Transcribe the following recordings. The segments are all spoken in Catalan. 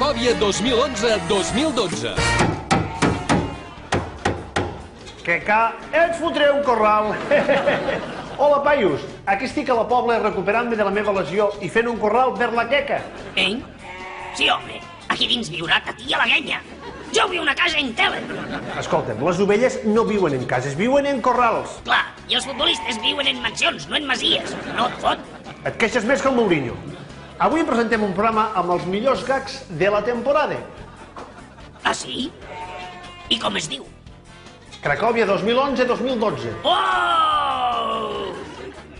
Cracòvia 2011-2012. Que ca... Ets fotré un corral. Hola, paios. Aquí estic a la Pobla recuperant-me de la meva lesió i fent un corral per la queca. Eh? Sí, home. Aquí dins viurà ta tia la guenya. Jo vull una casa en tele. Escolta'm, les ovelles no viuen en cases, viuen en corrals. Clar, i els futbolistes viuen en mansions, no en masies. No et fot? Et queixes més que el Mourinho. Avui presentem un programa amb els millors gags de la temporada. Ah, sí? I com es diu? Cracòvia 2011-2012. Oh!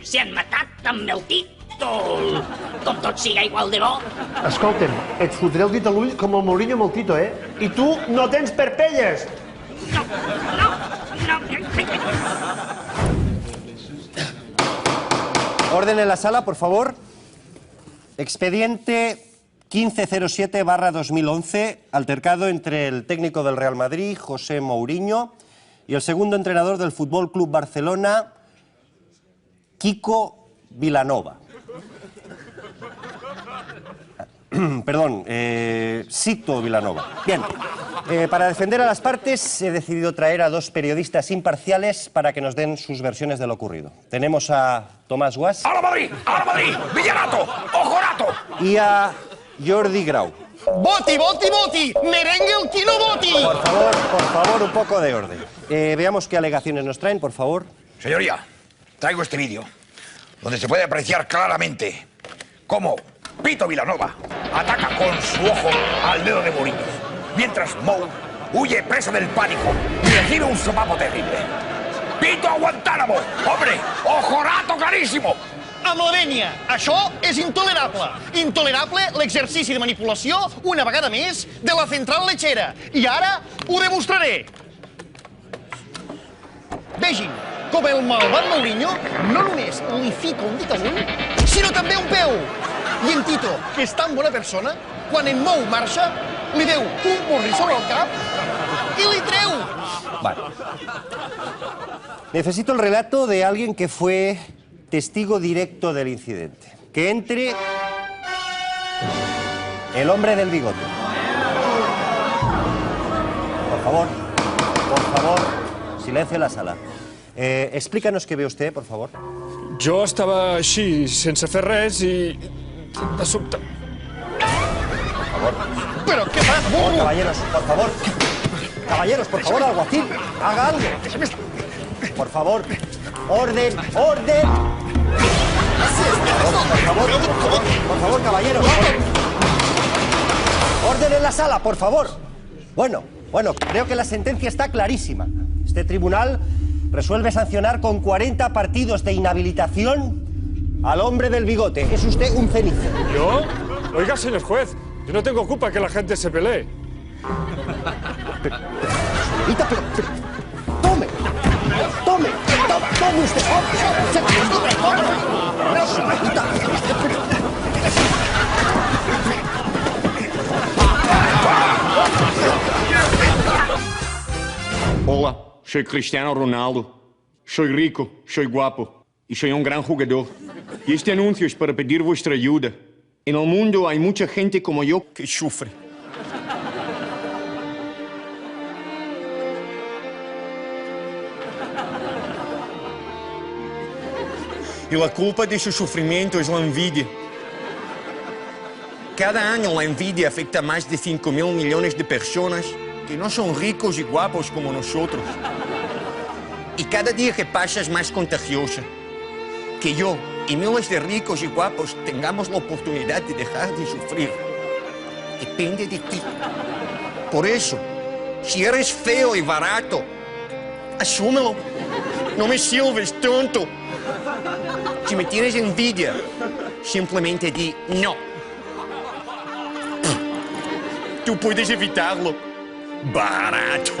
S'han matat amb el títol. Com tot siga igual de bo. Escolta'm, et fotré el dit a l'ull com el Mourinho amb el Tito, eh? I tu no tens perpelles! No, no, no. Orden en la sala, por favor. Expediente 1507 barra 2011, altercado entre el técnico del Real Madrid, José Mourinho, y el segundo entrenador del Fútbol Club Barcelona, Kiko Vilanova. Perdón, eh, Sito Vilanova. Bien, eh, para defender a las partes he decidido traer a dos periodistas imparciales para que nos den sus versiones de lo ocurrido. Tenemos a Tomás Guas ¡A la Madrid! ¡A la Madrid! ¡Villarato! ¡Ojorato! y a Jordi Grau. Voti, voti, voti! Merengue el qui no voti! Por favor, por favor, un poco de orden. Eh, veamos qué alegaciones nos traen, por favor. Señoría, traigo este vídeo donde se puede apreciar claramente cómo Pito Vilanova ataca con su ojo al dedo de Mourinho, mientras Mou huye preso del pánico y recibe un sopapo terrible. ¡Pito a Guantánamo! ¡Hombre! ¡Ojorato clarísimo! Amb la vènia, això és intolerable. Intolerable l'exercici de manipulació, una vegada més, de la central lechera. I ara ho demostraré. Vegin com el malvat Mourinho no només li fica un dit a l'ull, sinó també un peu. I en Tito, que és tan bona persona, quan en Mou marxa, li deu un borri sobre el cap i li treu. Vale. Necesito el relato de alguien que fue testigo directo del incidente. Que entre el hombre del bigote. Por favor, por favor, silencio en la sala. Eh, explícanos qué ve usted, por favor. Jo estava així, sense fer res, i de sobte... Però què fa, Por burro? caballeros, por favor. Caballeros, por favor, alguacil, haga algo. Por favor, orden, orden. Por favor, por favor, por favor, caballeros. Orden en la sala, por favor. Bueno, bueno, creo que la sentencia está clarísima. Este tribunal resuelve sancionar con 40 partidos de inhabilitación al hombre del bigote. Es usted un cenizo. ¿Yo? Oiga, señor juez, yo no tengo culpa que la gente se pelee. Señorita, pero, pero- tome, tome, tome, tome usted. Señorita, tome. Señorita. Hola, soy Cristiano Ronaldo. Soy rico, soy guapo y soy un gran jugador. Y este anuncio es para pedir vuestra ayuda. En el mundo hay mucha gente como yo que sufre. E a culpa deste sofrimento é a envidia. Cada ano a Nvidia afeta mais de 5 mil milhões de pessoas que não são ricos e guapos como nós. E cada dia que passa é mais contagiosa. Que eu y miles de ricos y guapos tengamos la oportunidad de dejar de sufrir. Depende de ti. Por eso, si eres feo y barato, asúmelo. No me sirves tonto. Si me tienes envidia, simplemente di no. Tú puedes evitarlo. Barato.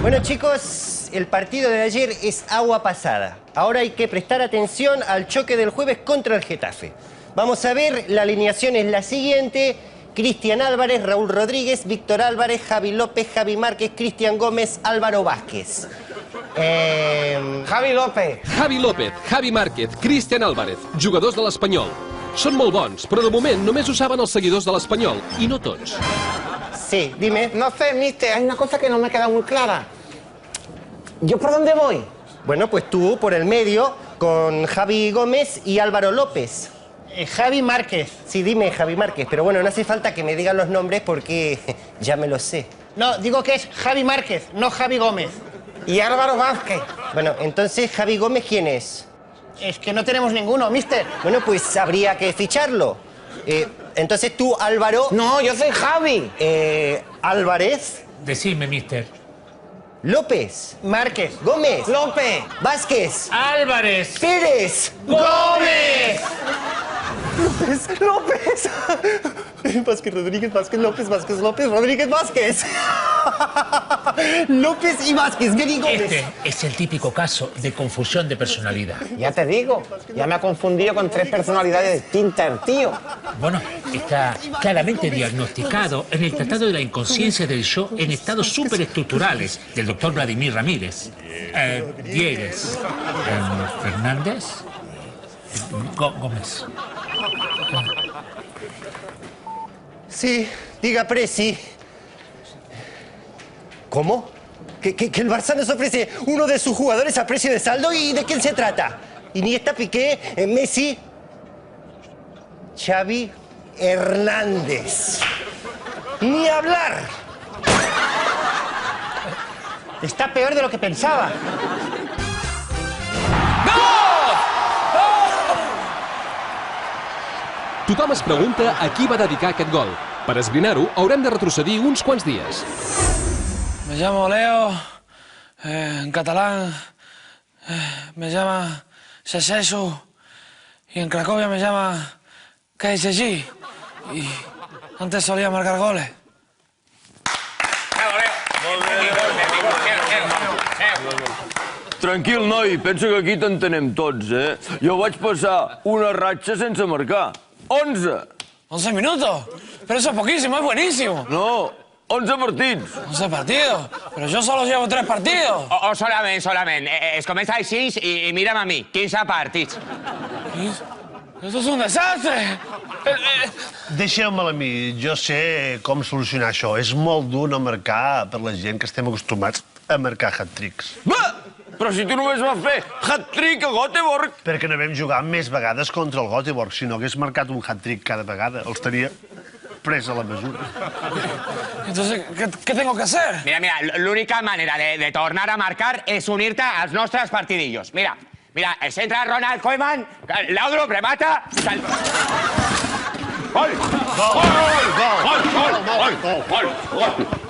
Bueno chicos, el partido de ayer es agua pasada. Ahora hay que prestar atención al choque del jueves contra el Getafe. Vamos a ver, la alineación es la siguiente. Cristian Álvarez, Raúl Rodríguez, Víctor Álvarez, Javi López, Javi Márquez, Cristian Gómez, Álvaro Vázquez. Eh, Javi López. Javi López, Javi Márquez, Cristian Álvarez, jugadors de l'Espanyol. Són molt bons, però de moment només ho saben els seguidors de l'Espanyol, i no tots. sí, dime. No sé, mister, hay una cosa que no me queda muy clara. ¿Yo por dónde voy? Bueno, pues tú por el medio con Javi Gómez y Álvaro López. Eh, Javi Márquez. Sí, dime Javi Márquez, pero bueno, no hace falta que me digan los nombres porque ya me los sé. No, digo que es Javi Márquez, no Javi Gómez. Y Álvaro Vázquez. Bueno, entonces Javi Gómez, ¿quién es? Es que no tenemos ninguno, mister. Bueno, pues habría que ficharlo. Eh, entonces tú, Álvaro... No, yo soy Javi. eh, Álvarez, Decime, mister. López, Márquez. Gómez, López. Vázquez, Álvarez. Pérez, ¡Gómez! López, López. Vázquez Rodríguez, Vázquez López, Vázquez López, Rodríguez Vázquez. López y Vázquez, y Gómez. Este es el típico caso de confusión de personalidad. Ya te digo, ya me ha confundido con tres personalidades distintas el tío. Bueno, está claramente diagnosticado en el Tratado de la Inconsciencia del Yo en estados superestructurales del doctor Vladimir Ramírez. Eh, Diegues. Eh, Fernández. Gó- Gómez. Sí, diga Presi. ¿Cómo? ¿Que, que, el Barça nos ofrece uno de sus jugadores a precio de saldo y de quién se trata? Iniesta, Piqué, eh, Messi, Xavi Hernández. Ni hablar. Está peor de lo que pensaba. Tothom es pregunta a qui va dedicar aquest gol. Per esbrinar-ho, haurem de retrocedir uns quants dies. Me llamo Leo, eh, en catalán eh, me llama Sesesu y en Cracovia me llama KSG y antes solía marcar goles. Tranquil, noi, penso que aquí t'entenem tots, eh? Jo vaig passar una ratxa sense marcar. 11! 11 minutos, pero eso es poquísimo, es buenísimo. No, 11 partits. 11 partidos, pero yo solo llevo 3 partidos. O, o solament, solament. Eh, es comença així i, i mira'm a mi. 15 partits. Esto es un desastre. Eh, eh, Deixeu-me-la a mi, jo sé com solucionar això. És molt dur no marcar per la gent que estem acostumats a marcar hat-tricks. Va! Però si tu només vas fer hat-trick a Göteborg. Perquè no vam jugar més vegades contra el Göteborg. Si no hagués marcat un hat-trick cada vegada, els tenia pres a la mesura. Entonces, ¿qué, qué tengo que hacer? Mira, mira, l'única manera de, de tornar a marcar és unir-te als nostres partidillos. Mira, mira, es entra Ronald Koeman, Laudrup remata... Sal... Gol! Gol! Gol! Gol! Gol! Gol! Gol! Gol! Gol! Gol!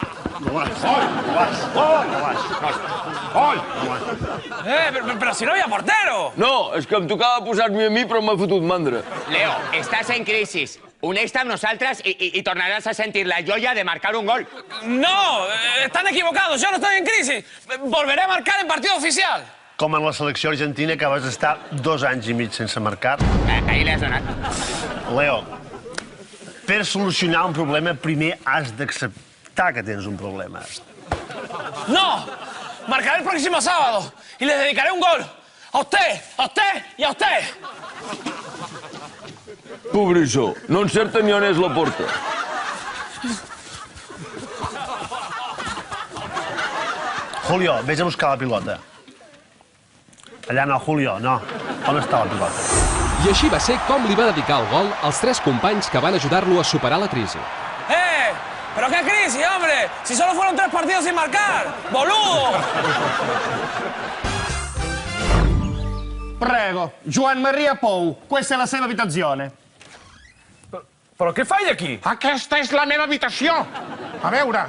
Eh, pero, pero si no había portero. No, és que em tocava posar-m'hi a mi, però m'ha fotut mandra. Leo, estàs en crisi. Uneix-te amb nosaltres i, i, i tornaràs a sentir la joia de marcar un gol. No, eh, están equivocados, yo no estoy en crisis. Volveré a marcar en partido oficial. Com en la selecció argentina, que vas estar dos anys i mig sense marcar. Eh, ahir l'has donat. Leo, per solucionar un problema, primer has d'acceptar que tens un problema. No, marcaré el próximo sábado y les dedicaré un gol. A usted, a usted y a usted. Pobrissó, no encerta ni on és la porta. Julio, vés a buscar la pilota. Allà no, Julio, no. On està la pilota? I així va ser com li va dedicar el gol als tres companys que van ajudar-lo a superar la crisi. ¿Pero qué crisis, hombre? Si solo fueron tres partidos sin marcar. ¡Boludo! Prego, Joan Maria Pou, questa è la seva abitazione. ¿Pero qué falla aquí? Aquesta és la meva habitació. A veure.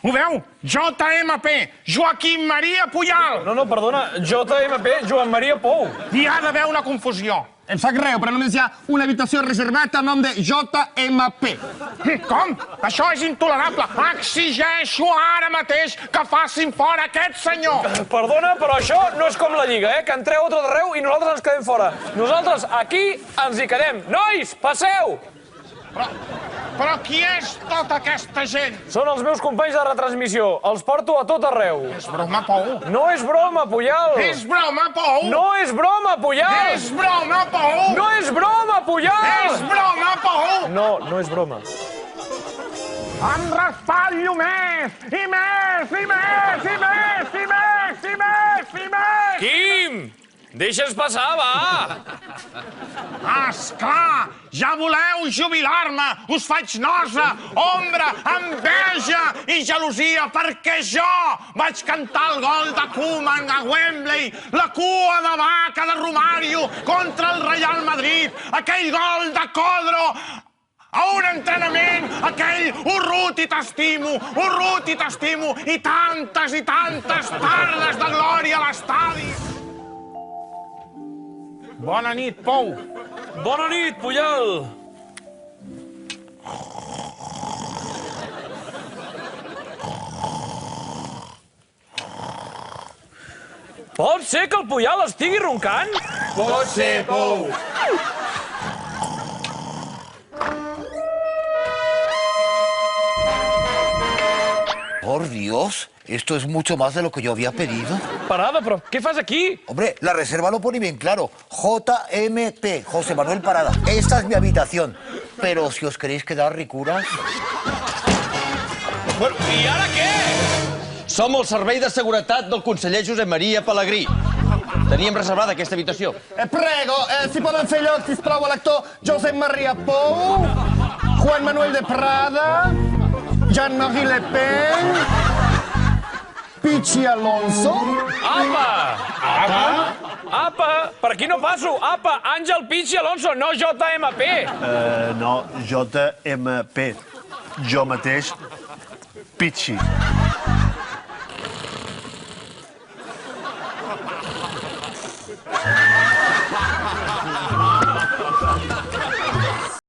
Ho veu? JMP, Joaquim Maria Puyal. No, no, perdona, JMP, Joan Maria Pou. Hi ha d'haver una confusió. Em sap greu, però només hi ha una habitació reservada a nom de JMP. Com? Això és intolerable. Exigeixo ara mateix que facin fora aquest senyor. Perdona, però això no és com la Lliga, eh? Que entreu a tot arreu i nosaltres ens quedem fora. Nosaltres aquí ens hi quedem. Nois, passeu! Però, Però qui és tota aquesta gent? Són els meus companys de retransmissió. Els porto a tot arreu. És broma, Pou? No és broma, Puyal. És broma, Pou? No és broma, Puyal. És broma, Pou? No és broma, Puyal. És broma, Pou? No, no és broma. Em raspallo més, i més, i més, i més, i més, i més, i més! Quim! Deixa'ns passar, va! Esclar, ja voleu jubilar-me, us faig nosa, ombra, enveja i gelosia, perquè jo vaig cantar el gol de Koeman a Wembley, la cua de vaca de Romario contra el Real Madrid, aquell gol de Codro a un entrenament, aquell Urrut i t'estimo, Urrut i t'estimo, i tantes i tantes tardes de glòria a l'estadi. Bona nit, Pou. Bona nit, Puyal. Pot ser que el Puyal estigui roncant? Pot ser, Pou. Por Dios, esto es mucho más de lo que yo había pedido. Parada, però què fas aquí? Hombre, la reserva lo pone bien claro. JMP, José Manuel Parada. Esta es mi habitación. Pero si os queréis quedar ricuras... Bueno, i ara què? Som el servei de seguretat del conseller Josep Maria Pellegrí. Teníem reservada aquesta habitació. Eh, prego, eh, si poden fer lloc, sisplau, a l'actor Josep Maria Pou, Juan Manuel de Prada, Jean-Marie Le Pen, Pichi Alonso. Apa! Apa? Apa! Per aquí no passo. Apa, Àngel Pichi Alonso, no JMP. Uh, no, JMP. Jo mateix, Pitxi.